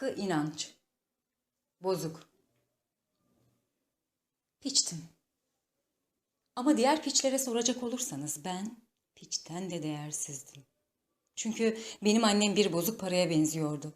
Hakkı inanç. Bozuk. Piçtim. Ama diğer piçlere soracak olursanız ben piçten de değersizdim. Çünkü benim annem bir bozuk paraya benziyordu.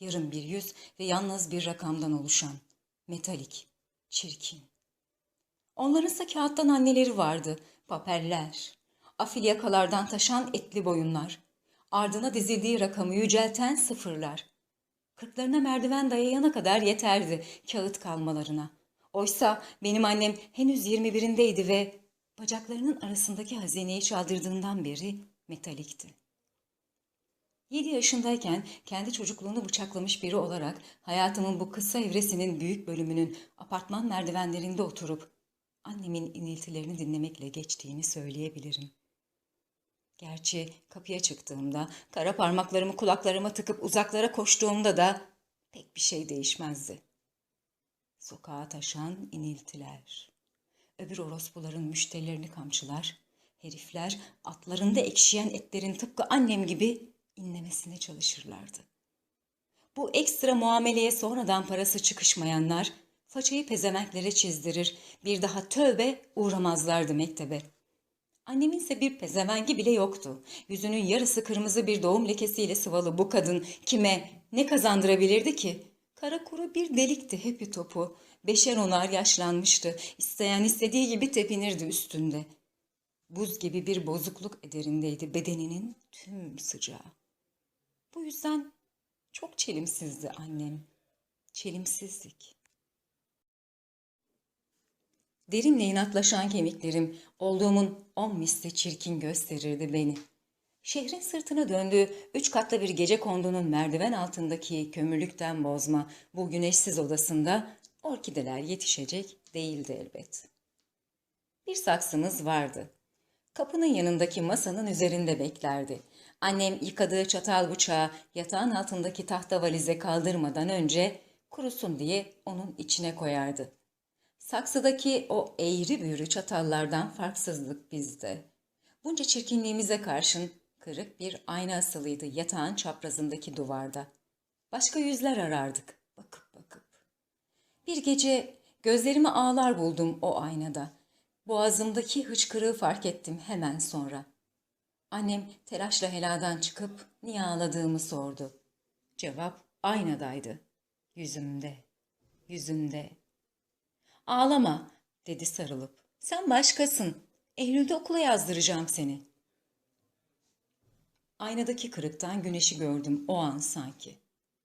Yarım bir yüz ve yalnız bir rakamdan oluşan. Metalik, çirkin. Onlarınsa kağıttan anneleri vardı. Papeller, afil yakalardan taşan etli boyunlar. Ardına dizildiği rakamı yücelten sıfırlar. Kırklarına merdiven dayayana kadar yeterdi kağıt kalmalarına. Oysa benim annem henüz 21'indeydi ve bacaklarının arasındaki hazineyi çaldırdığından beri metalikti. 7 yaşındayken kendi çocukluğunu bıçaklamış biri olarak hayatımın bu kısa evresinin büyük bölümünün apartman merdivenlerinde oturup annemin iniltilerini dinlemekle geçtiğini söyleyebilirim. Gerçi kapıya çıktığımda, kara parmaklarımı kulaklarıma tıkıp uzaklara koştuğumda da pek bir şey değişmezdi. Sokağa taşan iniltiler. Öbür orospuların müşterilerini kamçılar, herifler atlarında ekşiyen etlerin tıpkı annem gibi inlemesine çalışırlardı. Bu ekstra muameleye sonradan parası çıkışmayanlar façayı pezevenklere çizdirir, bir daha tövbe uğramazlardı mektebe. Annemin ise bir pezevengi bile yoktu. Yüzünün yarısı kırmızı bir doğum lekesiyle sıvalı bu kadın kime ne kazandırabilirdi ki? Kara kuru bir delikti hepi topu. Beşer onar yaşlanmıştı. İsteyen istediği gibi tepinirdi üstünde. Buz gibi bir bozukluk ederindeydi bedeninin tüm sıcağı. Bu yüzden çok çelimsizdi annem. Çelimsizlik. Derimle inatlaşan kemiklerim olduğumun on misli çirkin gösterirdi beni. Şehrin sırtını döndüğü üç katlı bir gece kondunun merdiven altındaki kömürlükten bozma bu güneşsiz odasında orkideler yetişecek değildi elbet. Bir saksımız vardı. Kapının yanındaki masanın üzerinde beklerdi. Annem yıkadığı çatal bıçağı yatağın altındaki tahta valize kaldırmadan önce kurusun diye onun içine koyardı. Saksıdaki o eğri büğrü çatallardan farksızlık bizde. Bunca çirkinliğimize karşın kırık bir ayna asılıydı yatağın çaprazındaki duvarda. Başka yüzler arardık bakıp bakıp. Bir gece gözlerimi ağlar buldum o aynada. Boğazımdaki hıçkırığı fark ettim hemen sonra. Annem telaşla heladan çıkıp niye ağladığımı sordu. Cevap aynadaydı. Yüzümde, yüzünde. Ağlama dedi sarılıp. Sen başkasın. Eylül'de okula yazdıracağım seni. Aynadaki kırıktan güneşi gördüm o an sanki.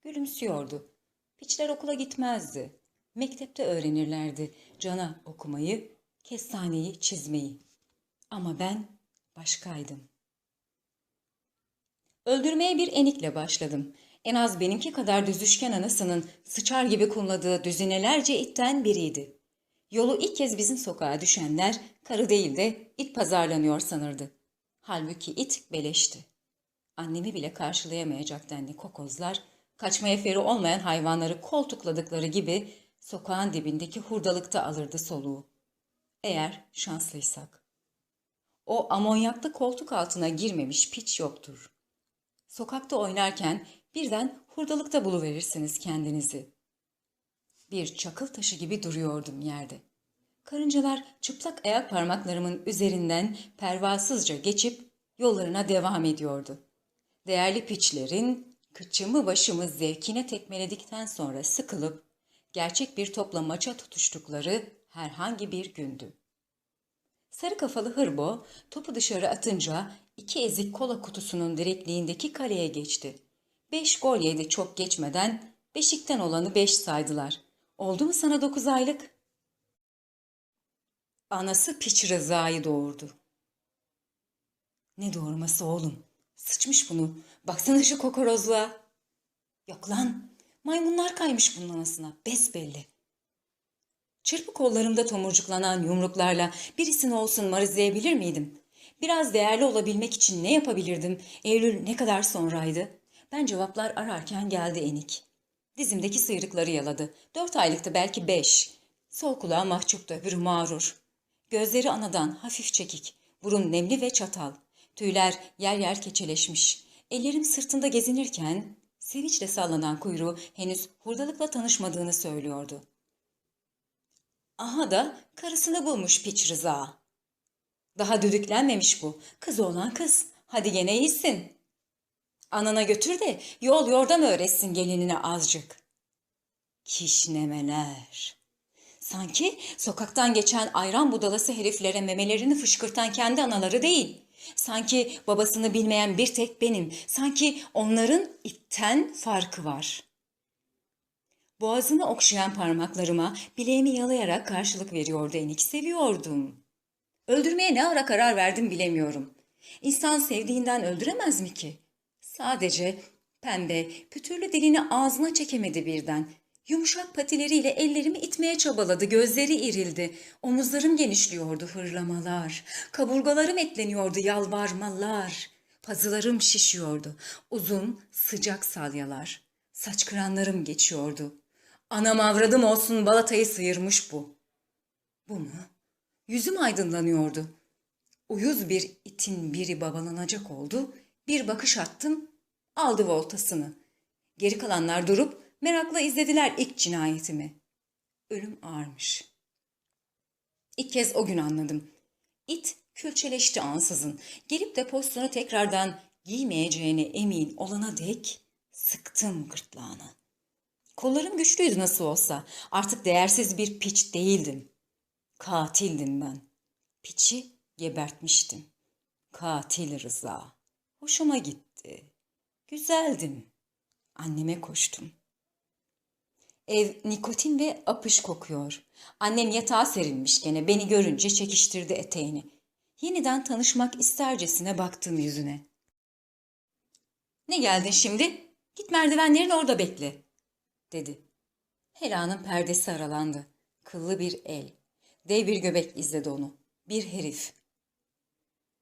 Gülümsüyordu. Piçler okula gitmezdi. Mektepte öğrenirlerdi cana okumayı, kestaneyi çizmeyi. Ama ben başkaydım. Öldürmeye bir enikle başladım. En az benimki kadar düzüşken anasının sıçar gibi kumladığı düzinelerce itten biriydi. Yolu ilk kez bizim sokağa düşenler karı değil de it pazarlanıyor sanırdı. Halbuki it beleşti. Annemi bile karşılayamayacak denli kokozlar, kaçmaya feri olmayan hayvanları koltukladıkları gibi sokağın dibindeki hurdalıkta alırdı soluğu. Eğer şanslıysak. O amonyaklı koltuk altına girmemiş piç yoktur. Sokakta oynarken birden hurdalıkta buluverirsiniz kendinizi. Bir çakıl taşı gibi duruyordum yerde. Karıncalar çıplak ayak parmaklarımın üzerinden pervasızca geçip yollarına devam ediyordu. Değerli piçlerin kıçımı başımı zevkine tekmeledikten sonra sıkılıp gerçek bir topla maça tutuştukları herhangi bir gündü. Sarı kafalı hırbo topu dışarı atınca iki ezik kola kutusunun direkliğindeki kaleye geçti. Beş gol yedi çok geçmeden beşikten olanı beş saydılar. Oldu mu sana dokuz aylık? Anası piç Rıza'yı doğurdu. Ne doğurması oğlum? Sıçmış bunu. Baksana şu kokorozluğa. Yok lan. Maymunlar kaymış bunun anasına. Besbelli. Çırpı kollarımda tomurcuklanan yumruklarla birisini olsun marizleyebilir miydim? Biraz değerli olabilmek için ne yapabilirdim? Eylül ne kadar sonraydı? Ben cevaplar ararken geldi enik. Dizimdeki sıyrıkları yaladı. Dört aylıktı belki beş. Sol kulağı mahcuptu öbürü mağrur. Gözleri anadan hafif çekik. Burun nemli ve çatal. Tüyler yer yer keçeleşmiş. Ellerim sırtında gezinirken Sevinçle sallanan kuyruğu henüz hurdalıkla tanışmadığını söylüyordu. Aha da karısını bulmuş piç Rıza. Daha düdüklenmemiş bu. Kız olan kız. Hadi gene iyisin. Anana götür de yol yordam öğretsin gelinine azıcık. Kişnemeler. Sanki sokaktan geçen ayran budalası heriflere memelerini fışkırtan kendi anaları değil. Sanki babasını bilmeyen bir tek benim. Sanki onların itten farkı var. Boğazını okşayan parmaklarıma bileğimi yalayarak karşılık veriyordu enik. Seviyordum. Öldürmeye ne ara karar verdim bilemiyorum. İnsan sevdiğinden öldüremez mi ki? Sadece pembe, pütürlü dilini ağzına çekemedi birden. Yumuşak patileriyle ellerimi itmeye çabaladı, gözleri irildi. Omuzlarım genişliyordu hırlamalar. Kaburgalarım etleniyordu yalvarmalar. Pazılarım şişiyordu. Uzun, sıcak salyalar. Saç kıranlarım geçiyordu. Anam avradım olsun balatayı sıyırmış bu. Bu mu? Yüzüm aydınlanıyordu. Uyuz bir itin biri babalanacak oldu. Bir bakış attım, aldı voltasını. Geri kalanlar durup merakla izlediler ilk cinayetimi. Ölüm ağırmış. İlk kez o gün anladım. İt külçeleşti ansızın. Gelip de postunu tekrardan giymeyeceğine emin olana dek sıktım gırtlağını. Kollarım güçlüydü nasıl olsa. Artık değersiz bir piç değildim. Katildim ben. Piçi gebertmiştim. Katil Rıza. Hoşuma gitti. Güzeldim. Anneme koştum. Ev nikotin ve apış kokuyor. Annem yatağa serilmiş gene beni görünce çekiştirdi eteğini. Yeniden tanışmak istercesine baktım yüzüne. Ne geldin şimdi? Git merdivenlerin orada bekle, dedi. Hela'nın perdesi aralandı. Kıllı bir el. Dev bir göbek izledi onu. Bir herif.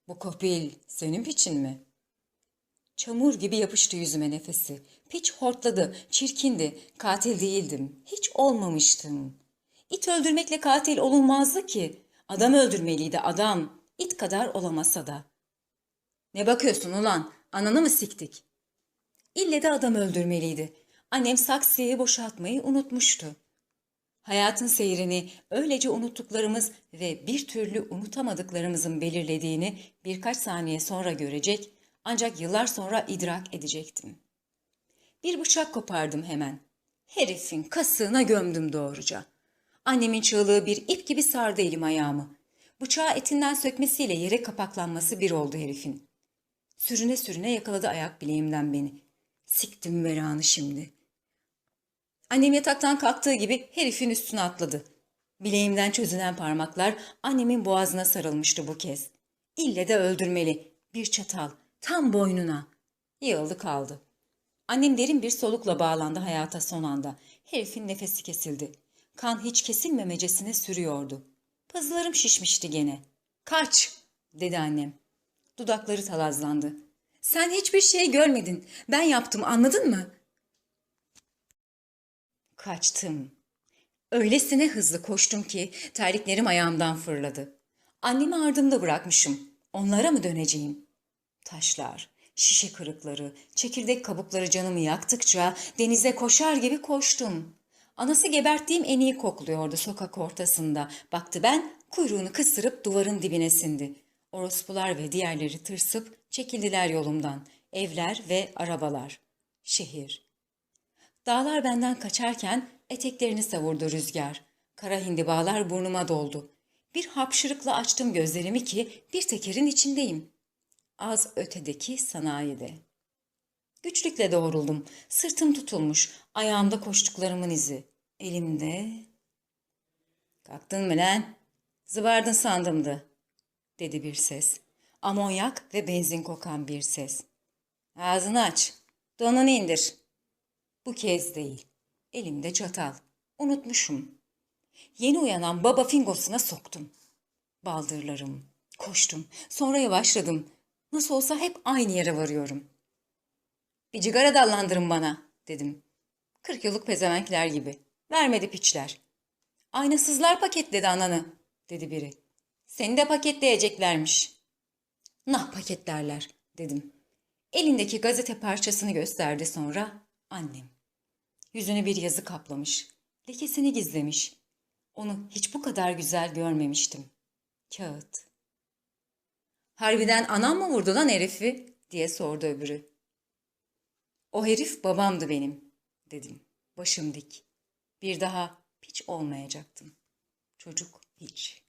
Bu kopil senin piçin mi? Çamur gibi yapıştı yüzüme nefesi. Piç hortladı, çirkindi. Katil değildim. Hiç olmamıştım. İt öldürmekle katil olunmazdı ki. Adam öldürmeliydi adam. İt kadar olamasa da. Ne bakıyorsun ulan? Ananı mı siktik? İlle de adam öldürmeliydi. Annem saksıyı boşaltmayı unutmuştu. Hayatın seyrini öylece unuttuklarımız ve bir türlü unutamadıklarımızın belirlediğini birkaç saniye sonra görecek ancak yıllar sonra idrak edecektim. Bir bıçak kopardım hemen. Herifin kasığına gömdüm doğruca. Annemin çığlığı bir ip gibi sardı elim ayağımı. Bıçağı etinden sökmesiyle yere kapaklanması bir oldu herifin. Sürüne sürüne yakaladı ayak bileğimden beni. Siktim veranı şimdi. Annem yataktan kalktığı gibi herifin üstüne atladı. Bileğimden çözülen parmaklar annemin boğazına sarılmıştı bu kez. İlle de öldürmeli. Bir çatal. Tam boynuna. Yığıldı kaldı. Annem derin bir solukla bağlandı hayata son anda. Herifin nefesi kesildi. Kan hiç kesilmemecesine sürüyordu. Pazılarım şişmişti gene. Kaç, dedi annem. Dudakları talazlandı. Sen hiçbir şey görmedin. Ben yaptım anladın mı? Kaçtım. Öylesine hızlı koştum ki terliklerim ayağımdan fırladı. Annemi ardımda bırakmışım. Onlara mı döneceğim? Taşlar, şişe kırıkları, çekirdek kabukları canımı yaktıkça denize koşar gibi koştum. Anası geberttiğim en iyi kokluyordu sokak ortasında. Baktı ben, kuyruğunu kıstırıp duvarın dibine sindi. Orospular ve diğerleri tırsıp çekildiler yolumdan. Evler ve arabalar. Şehir. Dağlar benden kaçarken eteklerini savurdu rüzgar. Kara hindibalar burnuma doldu. Bir hapşırıkla açtım gözlerimi ki bir tekerin içindeyim. Az ötedeki sanayide. Güçlükle doğruldum. Sırtım tutulmuş. Ayağımda koştuklarımın izi. Elimde... Kalktın mı lan? Zıvardın sandımdı, dedi bir ses. Amonyak ve benzin kokan bir ses. Ağzını aç. Donunu indir. Bu kez değil. Elimde çatal. Unutmuşum. Yeni uyanan baba fingosuna soktum. Baldırlarım. Koştum. Sonra yavaşladım. Nasıl olsa hep aynı yere varıyorum. Bir cigara dallandırın bana, dedim. Kırk yıllık pezevenkler gibi. Vermedi piçler. Aynasızlar paketledi ananı, dedi biri. Seni de paketleyeceklermiş. Nah paketlerler, dedim. Elindeki gazete parçasını gösterdi sonra Annem. Yüzünü bir yazı kaplamış. Lekesini gizlemiş. Onu hiç bu kadar güzel görmemiştim. Kağıt. Harbiden anam mı vurdu lan herifi? diye sordu öbürü. O herif babamdı benim, dedim. Başım dik. Bir daha hiç olmayacaktım. Çocuk hiç.